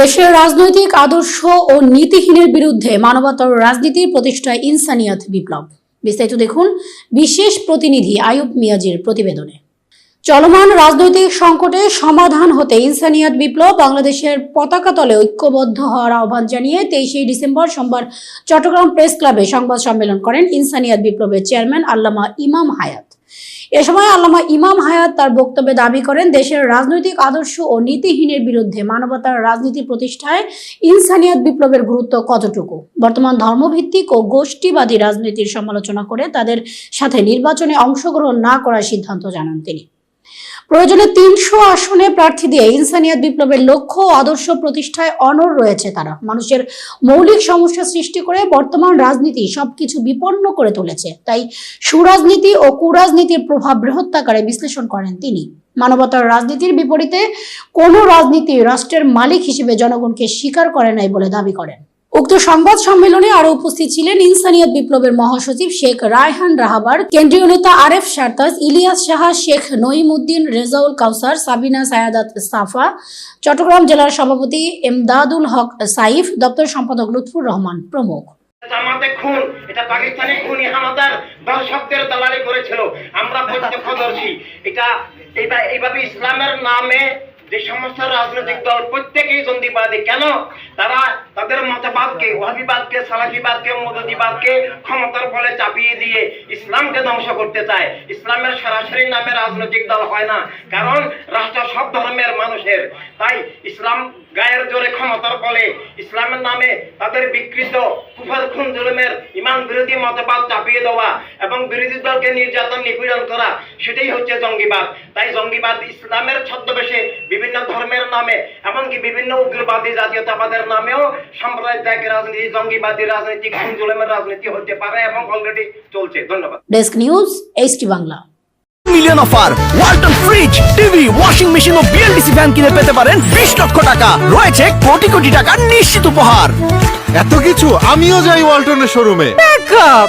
দেশের রাজনৈতিক আদর্শ ও নীতিহীনের বিরুদ্ধে মানবতার রাজনীতির প্রতিষ্ঠায় ইনসানিয়াত বিপ্লব। বিস্তারিত দেখুন বিশেষ প্রতিনিধি আয়ুব মিয়াজির প্রতিবেদনে। চলমান রাজনৈতিক সংকটে সমাধান হতে ইনসানিয়াত বিপ্লব বাংলাদেশের পতাকা তলে ঐক্যবদ্ধ হওয়ার আহ্বান জানিয়ে তেইশে ডিসেম্বর সোমবার চট্টগ্রাম প্রেস ক্লাবে সংবাদ সম্মেলন করেন ইনসানিয়াত বিপ্লবের চেয়ারম্যান আল্লামা ইমাম হায়াত। এ সময় আল্লামা ইমাম হায়াত তার বক্তব্যে দাবি করেন, দেশের রাজনৈতিক আদর্শ ও নীতিহীনের বিরুদ্ধে মানবতার রাজনীতি প্রতিষ্ঠায় ইনসানিয়াত বিপ্লবের গুরুত্ব কতটুকু? বর্তমান ধর্মভিত্তিক ও গোষ্ঠীবাদী রাজনীতির সমালোচনা করে তাদের সাথে নির্বাচনে অংশগ্রহণ না করার সিদ্ধান্ত জানান তিনি। প্রয়োজনে তিনশো আসনে প্রার্থী দিয়ে ইনসানিয়াত বিপ্লবের লক্ষ্য আদর্শ প্রতিষ্ঠায় অনড় রয়েছে তারা। মানুষের মৌলিক সমস্যা সৃষ্টি করে বর্তমান রাজনীতি সবকিছু বিপন্ন করে তুলেছে। তাই সুরাজনীতি ও কুরাজনীতির প্রভাব বৃহত্তাকারে বিশ্লেষণ করেন তিনি। মানবতার রাজনীতির বিপরীতে কোনো রাজনীতি রাষ্ট্রের মালিক হিসেবে জনগণকে স্বীকার করে নাই বলে দাবি করেন। উক্ত সংবাদ সম্মেলনে আরও উপস্থিত ছিলেন ইনসানিয়ত বিপ্লবের মহাসচিব শেখ রায়হান রাহাবার, কেন্দ্রীয় নেতা আরেফ সারতাজ ইলিয়াস সাহা, শেখ নঈমুদ্দিন, রেজাউল কাউসার, সাবিনা সায়াদাত সাফা, চট্টগ্রাম জেলার সভাপতি এমদাদুল হক সাইফ, দপ্তর সম্পাদক লুৎফুর রহমান প্রমুখ। জামাতে খুন, এটা পাকিস্তানি খুনি আমাদের দর্শকদের দালালি করেছিল। আমরা প্রত্যক্ষদর্শী। এটা এটা এইভাবে ইসলামের নামে যে সমস্ত রাজনৈতিক দল প্রত্যেকেই জঙ্গিবাদী, কেন? তারা তাদের মতবাদকে ওয়াহিবাদকে সালাফিবাদকে, মদদিবাদকে ক্ষমতার বলে চাপিয়ে দিয়ে ইসলামকে ধ্বংস করতে চায়। ইসলামের সরাসরি নামে রাজনৈতিক দল হয় না, কারণ রাষ্ট্র সব ধর্মের মানুষের। তাই ইসলাম গায়ের জোরে ক্ষমতার বলে ইসলামের নামে তাদের বিকৃত কুফর খুন জুলুমের ইমান বিরোধী মতবাদ চাপিয়ে দেওয়া এবং বিরোধী দলকে নির্যাতন নিপীড়ন করা, সেটাই হচ্ছে জঙ্গিবাদ। তাই জঙ্গিবাদ ইসলামের ছদ্মবেশে নামে এমনকি বিভিন্ন উগ্রবাদী জাতীয়তাবাদের নামেও সাম্প্রদায়িক রাজনীতি জঙ্গিবাদী রাজনীতি খুন জুলুমের রাজনীতি হতে পারে এবং অলরেডি চলছে। ধন্যবাদ। Desk news HT Bangla. Million offer Walton fridge TV washing machine ও বিএলডিসি ফ্যান কিনে পেতে পারেন বিশ লক্ষ টাকা। রয়েছে কোটি কোটি টাকা নিশ্চিত উপহার। এত কিছু আমিও যাই ওয়ালটনের শোরুমে। ব্যাকআপ